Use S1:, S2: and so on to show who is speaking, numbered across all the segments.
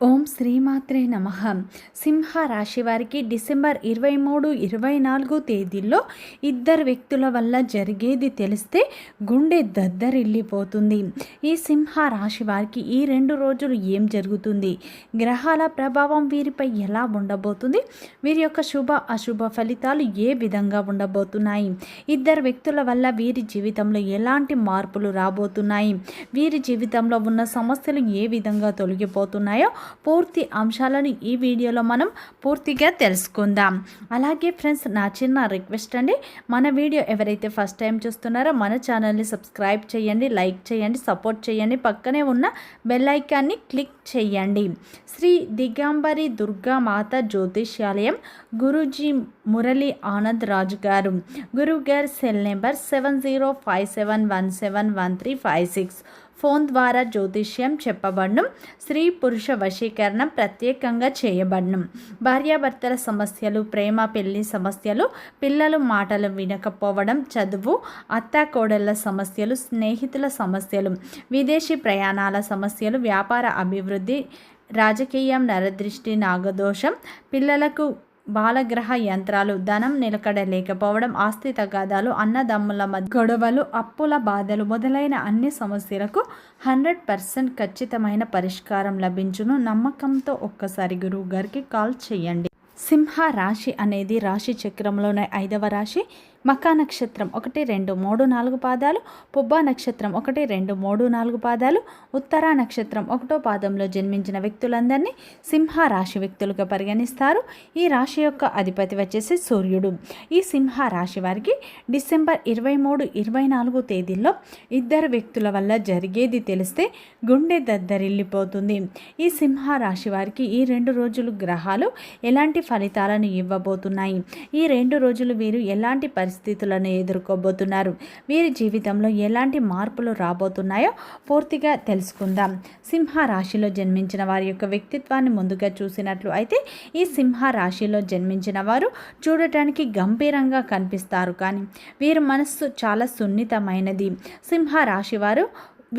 S1: ఓం శ్రీమాత్రే నమ. సింహ రాశి వారికి డిసెంబర్ ఇరవై మూడు ఇరవై నాలుగు తేదీల్లో ఇద్దరు వ్యక్తుల వల్ల జరిగేది తెలిస్తే గుండె దద్దరిల్లిపోతుంది. ఈ సింహ రాశి వారికి ఈ రెండు రోజులు ఏం జరుగుతుంది? గ్రహాల ప్రభావం వీరిపై ఎలా ఉండబోతుంది? వీరి యొక్క శుభ అశుభ ఫలితాలు ఏ విధంగా ఉండబోతున్నాయి? ఇద్దరు వ్యక్తుల వల్ల వీరి జీవితంలో ఎలాంటి మార్పులు రాబోతున్నాయి? వీరి జీవితంలో ఉన్న సమస్యలు ఏ విధంగా తొలగిపోతున్నాయో పూర్తి అంశాలను ఈ వీడియోలో మనం పూర్తిగా తెలుసుకుందాం. అలాగే ఫ్రెండ్స్ నా చిన్న రిక్వెస్ట్ అండి మన వీడియో ఎవరైతే ఫస్ట్ టైం చూస్తున్నారో మన ఛానల్ని సబ్స్క్రైబ్ చేయండి లైక్ చేయండి సపోర్ట్ చేయండి పక్కనే ఉన్న బెల్ ఐకాన్ని క్లిక్ చేయండి. శ్రీ దిగాంబరి దుర్గా మాత జ్యోతిష్యాలయం గురూజీ మురళి ఆనంద్ రాజు గారు. గురువు గారి cell number seven zero five seven one seven one three five six phone ద్వారా జ్యోతిష్యం చెప్పబడడం స్త్రీ పురుష వశీకరణం ప్రత్యేకంగా చేయబడడం భార్యాభర్తల సమస్యలు ప్రేమ పెళ్ళి సమస్యలు పిల్లలు మాటలు వినకపోవడం చదువు అత్తాకోడళ్ళ సమస్యలు స్నేహితుల సమస్యలు విదేశీ ప్రయాణాల సమస్యలు వ్యాపార అభివృద్ధి రాజకీయం నరదృష్టి నాగదోషం పిల్లలకు బాలగ్రహ యంత్రాలు ధనం నిలకడ లేకపోవడం ఆస్తి తగాదాలు అన్నదమ్ముల మధ్య గొడవలు అప్పుల బాధలు మొదలైన అన్ని సమస్యలకు హండ్రెడ్ పర్సెంట్ ఖచ్చితమైన పరిష్కారం లభించును. నమ్మకంతో ఒక్కసారి గురువు గారికి కాల్ చేయండి. సింహ రాశి అనేది రాశి చక్రంలోనే ఐదవ రాశి. మకా నక్షత్రం ఒకటి రెండు మూడు నాలుగు పాదాలు పుబ్బా నక్షత్రం ఒకటి రెండు మూడు నాలుగు పాదాలు ఉత్తరా నక్షత్రం ఒకటో పాదంలో జన్మించిన వ్యక్తులందరినీ సింహ రాశి వ్యక్తులుగా పరిగణిస్తారు. ఈ రాశి యొక్క అధిపతి వచ్చేసి సూర్యుడు. ఈ సింహ రాశి వారికి డిసెంబర్ ఇరవై మూడు ఇరవై నాలుగు తేదీల్లో ఇద్దరు వ్యక్తుల వల్ల జరిగేది తెలిస్తే గుండె దద్దరిల్లిపోతుంది. ఈ సింహ రాశి వారికి ఈ రెండు రోజులు గ్రహాలు ఎలాంటి ఫలితాలను ఇవ్వబోతున్నాయి? ఈ రెండు రోజులు వీరు ఎలాంటి పరిస్థితి పరిస్థితులను ఎదుర్కోబోతున్నారు. వీరి జీవితంలో ఎలాంటి మార్పులు రాబోతున్నాయో పూర్తిగా తెలుసుకుందాం. సింహ రాశిలో జన్మించిన వారి యొక్క వ్యక్తిత్వాన్ని ముందుగా చూసినట్లు అయితే ఈ సింహ రాశిలో జన్మించిన వారు చూడటానికి గంభీరంగా కనిపిస్తారు కానీ వీరి మనస్సు చాలా సున్నితమైనది. సింహ రాశి వారు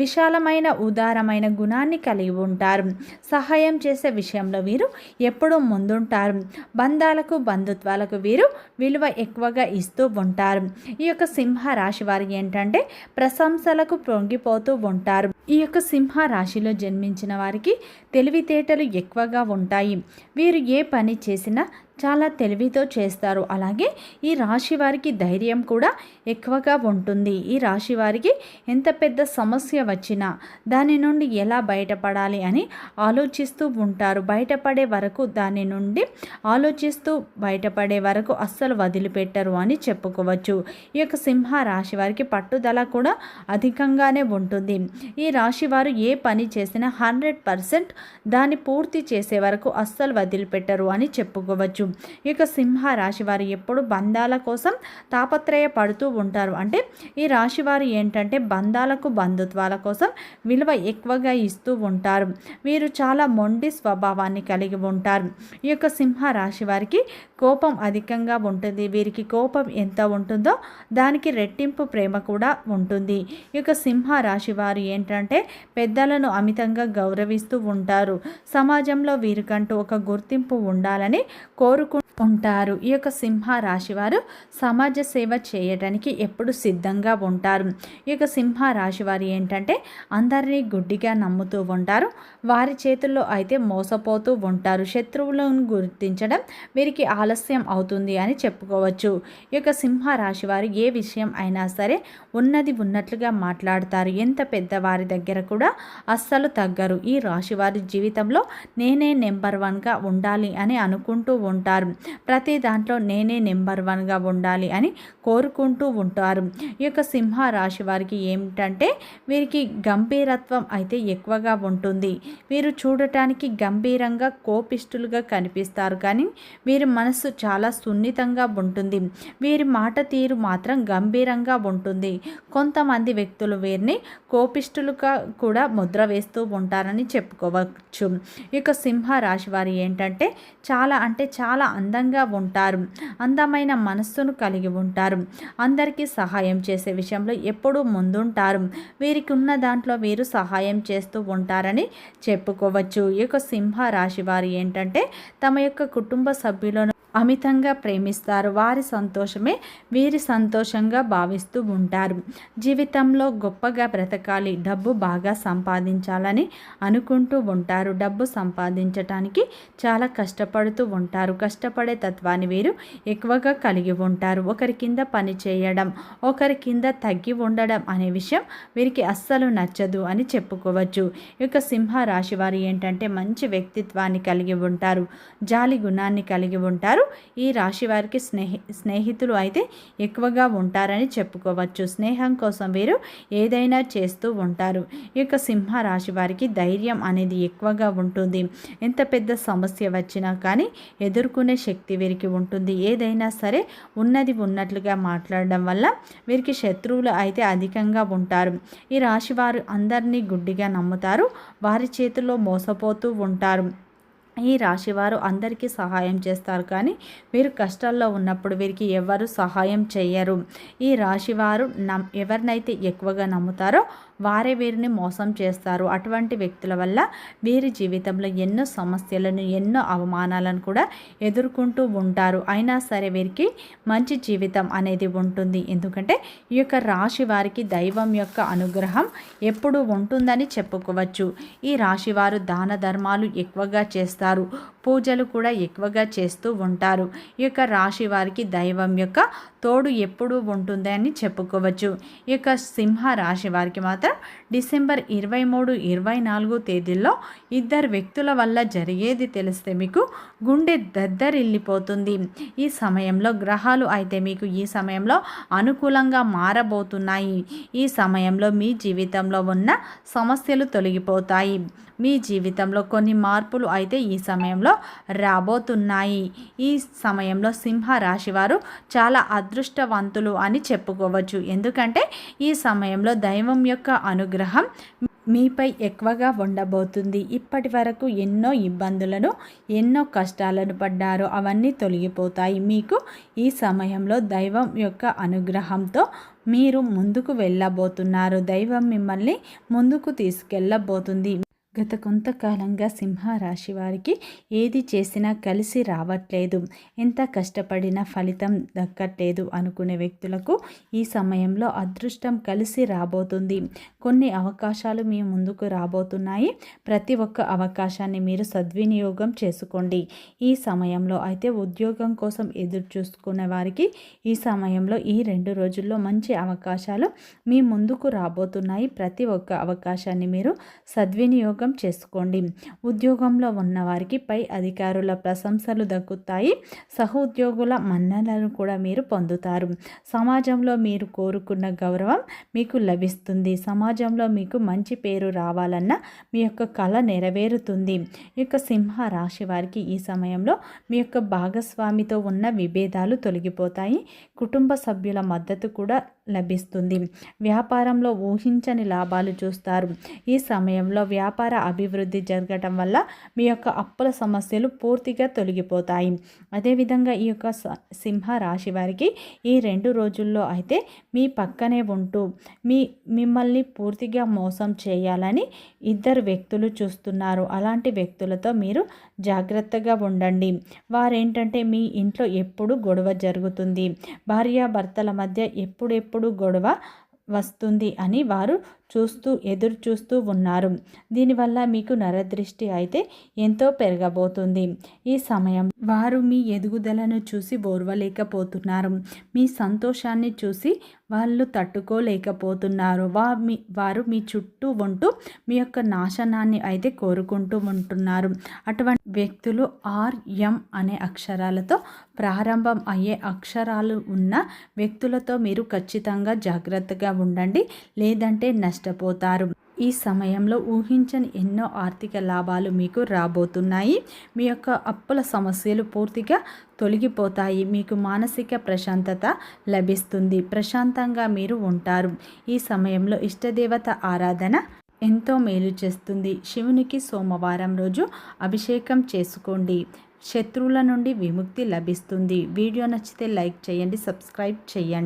S1: విశాలమైన ఉదారమైన గుణాన్ని కలిగి ఉంటారు. సహాయం చేసే విషయంలో వీరు ఎప్పుడూ ముందుంటారు. బంధాలకు బంధుత్వాలకు వీరు విలువ ఎక్కువగా ఇస్తూ ఉంటారు. ఈ యొక్క సింహ రాశి వారు ఏంటంటే ప్రశంసలకు పొంగిపోతూ ఉంటారు. ఈ యొక్క సింహ రాశిలో జన్మించిన వారికి తెలివితేటలు ఎక్కువగా ఉంటాయి. వీరు ఏ పని చేసినా చాలా తెలివితో చేస్తారు. అలాగే ఈ రాశి వారికి ధైర్యం కూడా ఎక్కువగా ఉంటుంది. ఈ రాశి వారికి ఎంత పెద్ద సమస్య వచ్చినా దాని నుండి ఎలా బయటపడాలి అని ఆలోచిస్తూ ఉంటారు. బయటపడే వరకు దాని నుండి ఆలోచిస్తూ బయటపడే వరకు అస్సలు వదిలిపెట్టరు అని చెప్పుకోవచ్చు. ఈ యొక్క సింహ రాశి వారికి పట్టుదల కూడా అధికంగానే ఉంటుంది. ఈ రాశి వారు ఏ పని చేసినా హండ్రెడ్ పర్సెంట్ దాన్ని పూర్తి చేసే వరకు అస్సలు వదిలిపెట్టరు అని చెప్పుకోవచ్చు. ఇక సింహ రాశి వారు ఎప్పుడు బంధాల కోసం తాపత్రయ పడుతూ ఉంటారు. అంటే ఈ రాశి వారు ఏంటంటే బంధాలకు బంధుత్వాల కోసం విలువ ఎక్కువగా ఇస్తూ ఉంటారు. వీరు చాలా మొండి స్వభావాన్ని కలిగి ఉంటారు. ఈ యొక్క సింహ రాశి వారికి కోపం అధికంగా ఉంటుంది. వీరికి కోపం ఎంత ఉంటుందో దానికి రెట్టింపు ప్రేమ కూడా ఉంటుంది. ఈ యొక్క సింహ రాశి వారు ఏంటంటే పెద్దలను అమితంగా గౌరవిస్తూ ఉంటారు. సమాజంలో వీరికంటూ ఒక గుర్తింపు ఉండాలని కోరుకు ఉంటారు. ఈ యొక్క సింహ రాశి వారు సమాజ సేవ చేయడానికి ఎప్పుడు సిద్ధంగా ఉంటారు. ఈ యొక్క సింహ రాశి వారు ఏంటంటే అందరినీ గుడ్డిగా నమ్ముతూ ఉంటారు. వారి చేతుల్లో అయితే మోసపోతూ ఉంటారు. శత్రువులను గుర్తించడం వీరికి ఆలస్యం అవుతుంది అని చెప్పుకోవచ్చు. ఈ యొక్క సింహ రాశి వారు ఏ విషయం అయినా సరే ఉన్నది ఉన్నట్లుగా మాట్లాడతారు. ఎంత పెద్దవారి దగ్గర కూడా అస్సలు తగ్గరు. ఈ రాశి వారి జీవితంలో నేనే నెంబర్ వన్గా ఉండాలి అని అనుకుంటూ ఉంటారు. ప్రతి దాంట్లో నేనే నెంబర్ వన్గా ఉండాలి అని కోరుకుంటూ ఉంటారు. ఈ యొక్క సింహ రాశి వారికి ఏమిటంటే వీరికి గంభీరత్వం అయితే ఎక్కువగా ఉంటుంది. వీరు చూడటానికి గంభీరంగా కోపిష్టులుగా కనిపిస్తారు. కానీ వీరి మనసు చాలా సున్నితంగా ఉంటుంది. వీరి మాట తీరు మాత్రం గంభీరంగా ఉంటుంది. కొంతమంది వ్యక్తులు వీరిని కోపిష్టులుగా కూడా ముద్ర వేస్తూ ఉంటారని చెప్పుకోవచ్చు. ఇక సింహ రాశి వారి ఏంటంటే చాలా అంటే చాలా అంద అందంగా ఉంటారు. అందమైన మనస్సును కలిగి ఉంటారు. అందరికీ సహాయం చేసే విషయంలో ఎప్పుడూ ముందుంటారు. వీరికి ఉన్న దాంట్లో వీరు సహాయం చేస్తూ ఉంటారని చెప్పుకోవచ్చు. ఈ యొక్క సింహ రాశి వారు ఏంటంటే తమ యొక్క కుటుంబ సభ్యులను అమితంగా ప్రేమిస్తారు. వారి సంతోషమే వీరి సంతోషంగా భావిస్తూ ఉంటారు. జీవితంలో గొప్పగా బ్రతకాలి. డబ్బు బాగా సంపాదించాలని అనుకుంటూ ఉంటారు. డబ్బు సంపాదించటానికి చాలా కష్టపడుతూ ఉంటారు. కష్టపడే తత్వాన్ని వీరు ఎక్కువగా కలిగి ఉంటారు. ఒకరి కింద పని చేయడం ఒకరి కింద తగ్గి ఉండడం అనే విషయం వీరికి అస్సలు నచ్చదు అని చెప్పుకోవచ్చు. ఈ సింహ రాశి వారు ఏంటంటే మంచి వ్యక్తిత్వాన్ని కలిగి ఉంటారు. జాలి గుణాన్ని కలిగి ఉంటారు. ఈ రాశి వారికి స్నేహి స్నేహితులు అయితే ఎక్కువగా ఉంటారని చెప్పుకోవచ్చు. స్నేహం కోసం వీరు ఏదైనా చేస్తూ ఉంటారు. ఈ యొక్క సింహ రాశి వారికి ధైర్యం అనేది ఎక్కువగా ఉంటుంది. ఎంత పెద్ద సమస్య వచ్చినా కానీ ఎదుర్కొనే శక్తి వీరికి ఉంటుంది. ఏదైనా సరే ఉన్నది ఉన్నట్లుగా మాట్లాడడం వల్ల వీరికి శత్రువులు అయితే అధికంగా ఉంటారు. ఈ రాశి వారు అందరినీ గుడ్డిగా నమ్ముతారు. వారి చేతిలో మోసపోతూ ఉంటారు. ఈ రాశివారు అందరికీ సహాయం చేస్తారు. కానీ వీరు కష్టాల్లో ఉన్నప్పుడు వీరికి ఎవరు సహాయం చేయరు ఈ రాశివారు నమ్ ఎవరినైతే ఎక్కువగా నమ్ముతారో వారే వీరిని మోసం చేస్తారు. అటువంటి వ్యక్తుల వల్ల వీరి జీవితంలో ఎన్నో సమస్యలను ఎన్నో అవమానాలను కూడా ఎదుర్కొంటూ ఉంటారు. అయినా సరే వీరికి మంచి జీవితం అనేది ఉంటుంది. ఎందుకంటే ఈ యొక్క రాశి వారికి దైవం యొక్క అనుగ్రహం ఎప్పుడు ఉంటుందని చెప్పుకోవచ్చు. ఈ రాశివారు దాన ధర్మాలు ఎక్కువగా చేస్తారు. పూజలు కూడా ఎక్కువగా చేస్తూ ఉంటారు. ఈ యొక్క రాశి వారికి దైవం యొక్క తోడు ఎప్పుడూ ఉంటుంది అని చెప్పుకోవచ్చు. ఈ యొక్క సింహ రాశి వారికి మాత్రం డిసెంబర్ ఇరవై మూడు ఇరవై నాలుగు తేదీల్లో ఇద్దరు వ్యక్తుల వల్ల జరిగేది తెలిస్తే మీకు గుండె దద్దరిల్లిపోతుంది. ఈ సమయంలో గ్రహాలు అయితే మీకు ఈ సమయంలో అనుకూలంగా మారబోతున్నాయి. ఈ సమయంలో మీ జీవితంలో ఉన్న సమస్యలు తొలగిపోతాయి. మీ జీవితంలో కొన్ని మార్పులు అయితే ఈ సమయంలో రాబోతున్నాయి. ఈ సమయంలో సింహ రాశి వారు చాలా అదృష్టవంతులు అని చెప్పుకోవచ్చు. ఎందుకంటే ఈ సమయంలో దైవం యొక్క అనుగ్రహం మీపై ఎక్కువగా ఉండబోతుంది. ఇప్పటి వరకు ఎన్నో ఇబ్బందులను ఎన్నో కష్టాలను పడ్డారో అవన్నీ తొలగిపోతాయి. మీకు ఈ సమయంలో దైవం యొక్క అనుగ్రహంతో మీరు ముందుకు వెళ్ళబోతున్నారు. దైవం మిమ్మల్ని ముందుకు తీసుకెళ్ళబోతుంది. గత కొంతకాలంగా సింహరాశి వారికి ఏది చేసినా కలిసి రావట్లేదు. ఎంత కష్టపడినా ఫలితం దక్కట్లేదు అనుకునే వ్యక్తులకు ఈ సమయంలో అదృష్టం కలిసి రాబోతుంది. కొన్ని అవకాశాలు మీ ముందుకు రాబోతున్నాయి. ప్రతి ఒక్క అవకాశాన్ని మీరు సద్వినియోగం చేసుకోండి. ఈ సమయంలో అయితే ఉద్యోగం కోసం ఎదురు చూసుకునే వారికి ఈ సమయంలో ఈ రెండు రోజుల్లో మంచి అవకాశాలు మీ ముందుకు రాబోతున్నాయి. ప్రతి ఒక్క అవకాశాన్ని మీరు సద్వినియోగం వినియోగం చేసుకోండి. ఉద్యోగంలో ఉన్నవారికి పై అధికారుల ప్రశంసలు దక్కుతాయి. సహోద్యోగుల మన్నలను కూడా మీరు పొందుతారు. సమాజంలో మీరు కోరుకున్న గౌరవం మీకు లభిస్తుంది. సమాజంలో మీకు మంచి పేరు రావాలన్న మీ యొక్క కళ నెరవేరుతుంది. ఈ యొక్క సింహ రాశి వారికి ఈ సమయంలో మీ యొక్క భాగస్వామితో ఉన్న విభేదాలు తొలగిపోతాయి. కుటుంబ సభ్యుల మద్దతు కూడా లభిస్తుంది. వ్యాపారంలో ఊహించని లాభాలు చూస్తారు. ఈ సమయంలో వ్యాపార అభివృద్ధి జరగటం వల్ల మీ యొక్క అప్పుల సమస్యలు పూర్తిగా తొలగిపోతాయి. అదేవిధంగా ఈ యొక్క సింహ రాశి వారికి ఈ రెండు రోజుల్లో అయితే మీ పక్కనే ఉంటూ మీ మిమ్మల్ని పూర్తిగా మోసం చేయాలని ఇద్దరు వ్యక్తులు చూస్తున్నారు. అలాంటి వ్యక్తులతో మీరు జాగ్రత్తగా ఉండండి. వారేంటంటే మీ ఇంట్లో ఎప్పుడు గొడవ జరుగుతుంది. భార్యాభర్తల మధ్య ఎప్పుడెప్పుడు గొడవ వస్తుంది అని వారు చూస్తూ ఎదురు చూస్తూ ఉన్నారు. దీనివల్ల మీకు నరదృష్టి అయితే ఎంతో పెరగబోతుంది. ఈ సమయం వారు మీ ఎదుగుదలను చూసి ఓర్వలేకపోతున్నారు. మీ సంతోషాన్ని చూసి వాళ్ళు తట్టుకోలేకపోతున్నారు. వా మీ వారు మీ చుట్టూ ఉంటూ మీ యొక్క నాశనాన్ని అయితే కోరుకుంటూ ఉంటున్నారు. అటువంటి వ్యక్తులు ఆర్ఎం అనే అక్షరాలతో ప్రారంభం అయ్యే అక్షరాలు ఉన్న వ్యక్తులతో మీరు ఖచ్చితంగా జాగ్రత్తగా ఉండండి. లేదంటే నష్ట నష్టపోతారు. ఈ సమయంలో ఊహించని ఎన్నో ఆర్థిక లాభాలు మీకు రాబోతున్నాయి. మీ యొక్క అప్పుల సమస్యలు పూర్తిగా తొలగిపోతాయి. మీకు మానసిక ప్రశాంతత లభిస్తుంది. ప్రశాంతంగా మీరు ఉంటారు. ఈ సమయంలో ఇష్టదేవత ఆరాధన ఎంతో మేలు చేస్తుంది. శివునికి సోమవారం రోజు అభిషేకం చేసుకోండి. శత్రువుల నుండి విముక్తి లభిస్తుంది. వీడియో నచ్చితే లైక్ చేయండి సబ్స్క్రైబ్ చేయండి.